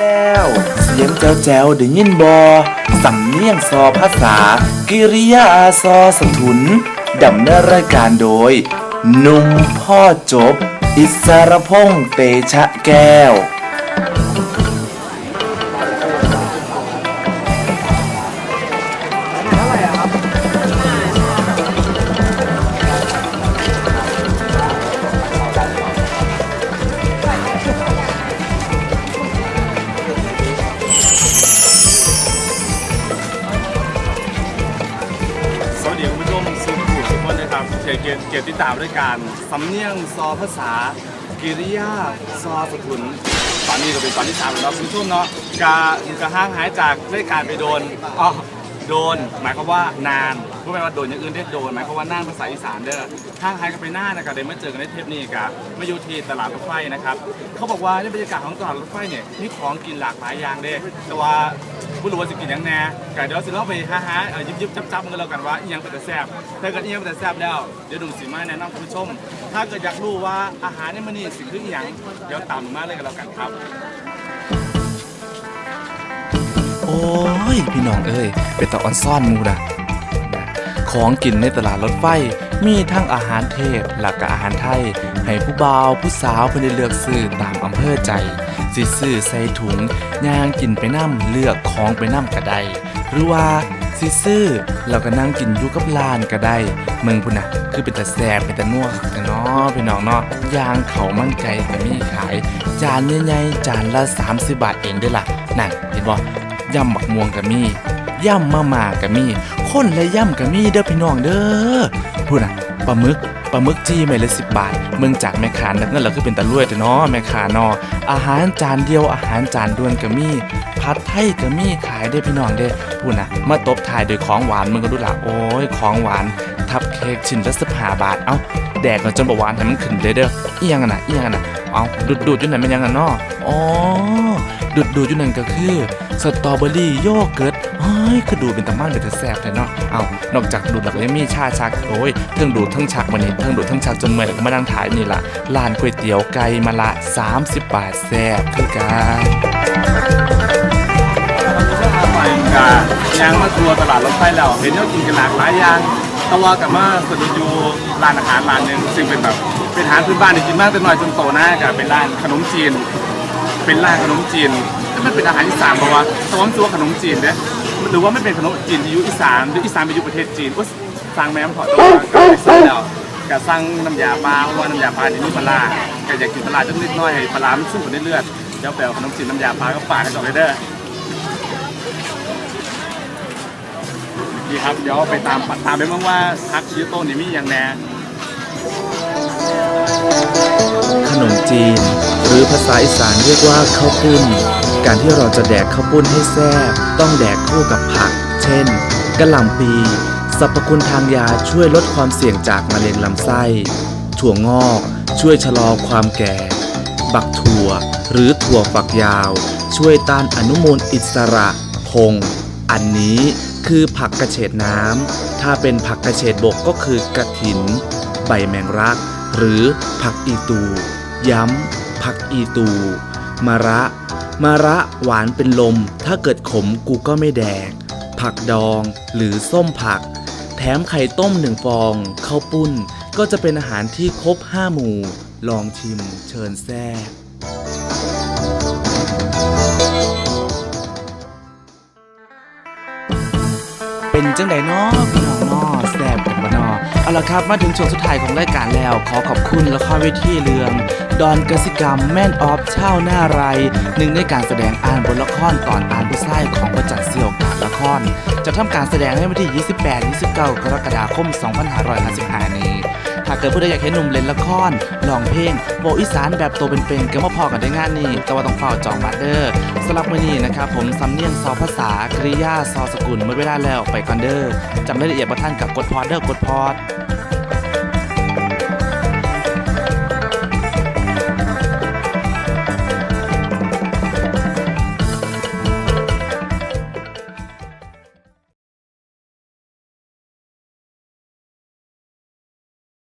แล้ว เสียงแจ๋วแจ๋วได้ยินบอสำเนียงซอภาษา กิริยาซอสถุนดำเนินรายการโดย นุ่มพ่อจบ อิสรพงษ์เตชะแก้ว เกียรติเกียรติติดตามรายการสำเนียงซอภาษากิริยาซอสถุนตอนนี้ก็เป็นตอนที่สามแล้วเนาะคุณผู้ชมเนาะกากาห้างหายจากรายการไปโดนอ๋อโดน หมายความว่านานพูดไปว่าโดนอย่างอื่นได้โดน หมายความว่าน่านภาษาอีสานเด้อห้างหายกันไปหน้านะครับเดี๋ยวมาเจอกันในเทปนี้กับมาอยู่ที่ตลาดรถไฟนะครับ เขาบอกว่าในบรรยากาศของตลาดรถไฟเนี่ยมีของกินหลากหลายอย่างเด้แต่ว่า ผู้รู้ว่าจะกินหยังแน่ไก่เดี๋ยวสิเราไปฮ่าฮ่าเอ่อยิบยิบจับจับกันแล้วกันว่าอีหยังเป็นแต่แซ่บถ้าเกิดอีหยังเป็นแต่แซ่บแล้วเดี๋ยวดูสิมาแนะนำคุณผู้ชม ถ้าเกิดอยากรู้ว่าอาหารในมันนี่สิ่งคืออีหยังเดี๋ยวตามหนูมาเลยกันแล้วกันครับ โอ้ย พี่น้องเอ้ยเป็นตะออนซ่อนหมูนะของกินในตลาดรถไฟ มีทั้งอาหารเทศหลักกับอาหารไทย ให้ผู้บ่าวผู้สาวเพื่อได้เลือกซื้อตามอำเภอใจ ซื้อใส่ถุงย่างกินไปน้ำเลือกของไปน้ำกระไดหรือว่าสิซื้อเราก็นั่งกินอยู่กับลานก็ได้ เมืองพุ่นนะคือเป็นแต่แสบเป็นแต่นัวกันเนาะพี่น้องเนาะยางเขามั่นไก่ก็มีขาย จานใหญ่ๆจานละ 30 บาทเองด้อล่ะนั่นเห็นบ่ยำบักม่วงก็มีย่ำมาม่าก็มีคนและย่ำก็มีเด้อพี่น้องเด้อพูดนะปลาหมึก ปลาหมึกจี้ไม่ละสิบบาทเมืองจากแม่ค้านักเงินเราคือเป็นตะลุ่ยแต่เนาะแม่ค้าเนาะอาหารจานเดียวอาหารจานด่วนก็มีผัดไทยก็มีขายได้พี่น้องเด้พูดนะมาตบถ่ายโดยของหวานมึงก็ดูละโอ้ยของหวานทับเค้กชิ้นละสิบห้าบาทเอ้าแดกกันจนประวานให้มันขึ้นเลยเด้อเอียงอะนะอียงอะนะเอาดูดดูดอยู่ไหนมันยังอะเนาะอ๋อ ดูดดูอยู่นั่นก็คือสตรอเบอรี่โยเกิร์ตเฮ้ยคือดูเป็นตะมั่งเป็นตะแสบเลยเนาะเอานอกจากดูดแล้วก็ยังมีชาชักโอ้ยเทิงดูดเทิงชักมานี่เทิงดูดเทิงชักจนเมื่อยแล้วก็มานั่งถ่ายนี่ล่ะร้านก๋วยเตี๋ยวไก่มาละ 30 บาทแซ่บคือกันไปกายางมาทัวร์ตลาดรถไฟแล้วเห็นว่ากินกันหลากหลายอย่างแตว่ากับมาสะดุดอยู่ร้านอาหารร้านหนึ่งซึ่งเป็นแบบเป็นอาหารพื้นบ้านที่กินมากแต่น้อยจนโตหน้ากับเป็นร้านขนมจีน เป็นร้านขนมจีนแล้วมันเป็นอาหารอีสานเพราะว่าสวมตัวขนมจีนเนี่ยหรือว่าไม่เป็นขนมจีนที่อยู่อีสานหรืออีสานไปอยู่ประเทศจีนก็สร้างแม่มนถอดตัวก็ไปซื้อแล้วก็สร้างน้ำยาปลาเพราะว่าน้ำยาปลานี่มีปลาร้าก็อยากกินปลาร้าจังนิดหน้อยให้ปลาร้ามันซุ่มกว่าในเลือดเดี๋ยวแปลขนมจีนน้ำยาปลาก็ฝากกันต่อเลยเด้อดีครับเดี๋ยวไปตามตามไปบ้างว่าพักยูโต้นี่มีอย่างแน่ขนมจีน รือภาษาอีสานเรียกว่าข้าวปุ้น การที่เราจะแดกข้าวปุ้นให้แซ่บต้องแดกคู่กับผัก เช่นกระหล่ำปีสรรพคุณทางยาช่วยลดความเสี่ยงจากมะเร็งลำไส้ ถั่วงอก ช่วยชะลอความแก่ บักถั่ว หรือถั่วฝักยาว ช่วยต้านอนุมูลอิสระ พง อันนี้คือผักกระเฉดน้ำ ถ้าเป็นผักกระเฉดบกก็คือกระถิน ใบแมงรัก หรือผักอีตู ย้ำ ผักอีตูมะระมะระหวานเป็นลม ถ้าเกิดขมกูก็ไม่แดก ผักดองหรือส้มผัก แถมไข่ต้มหนึ่งฟองข้าวปุ้น ก็จะเป็นอาหารที่ครบห้าหมู่ ลองชิมเชิญแซ่เป็นจังไดเนาะพี่น้อง เอาละครับมาถึงช่วงสุดท้ายของรายการแล้ว ขอขอบคุณละครเวทีเรื่อง ดอนกสิกรรมแม่นออฟเช่าหน้าไรหนึ่งในการแสดงอ่านบทละครตอนอ่านผู้ไส้ของประจักษ์เสี่ยวการละคร จะทำการแสดงในวันที่ 28-29 กรกฎาคม 2555นี้ ถ้าเกิดผู้ใดอยากเห็นหนุ่มเล่นละครลองเพลงโบอีสานแบบตัวเป็นๆก็มาพอกันได้งานนี้ แต่ว่าต้องเฝ้าจองบัตรเด้อสำหรับมื้อนี้นะครับผมสำเนียงซอภาษากริยาซอสกุลเมดเวลาแล้วไปก่อนเด้อจำรายละเอียดบ่ท่านกับกดพอดเด้อกดพอด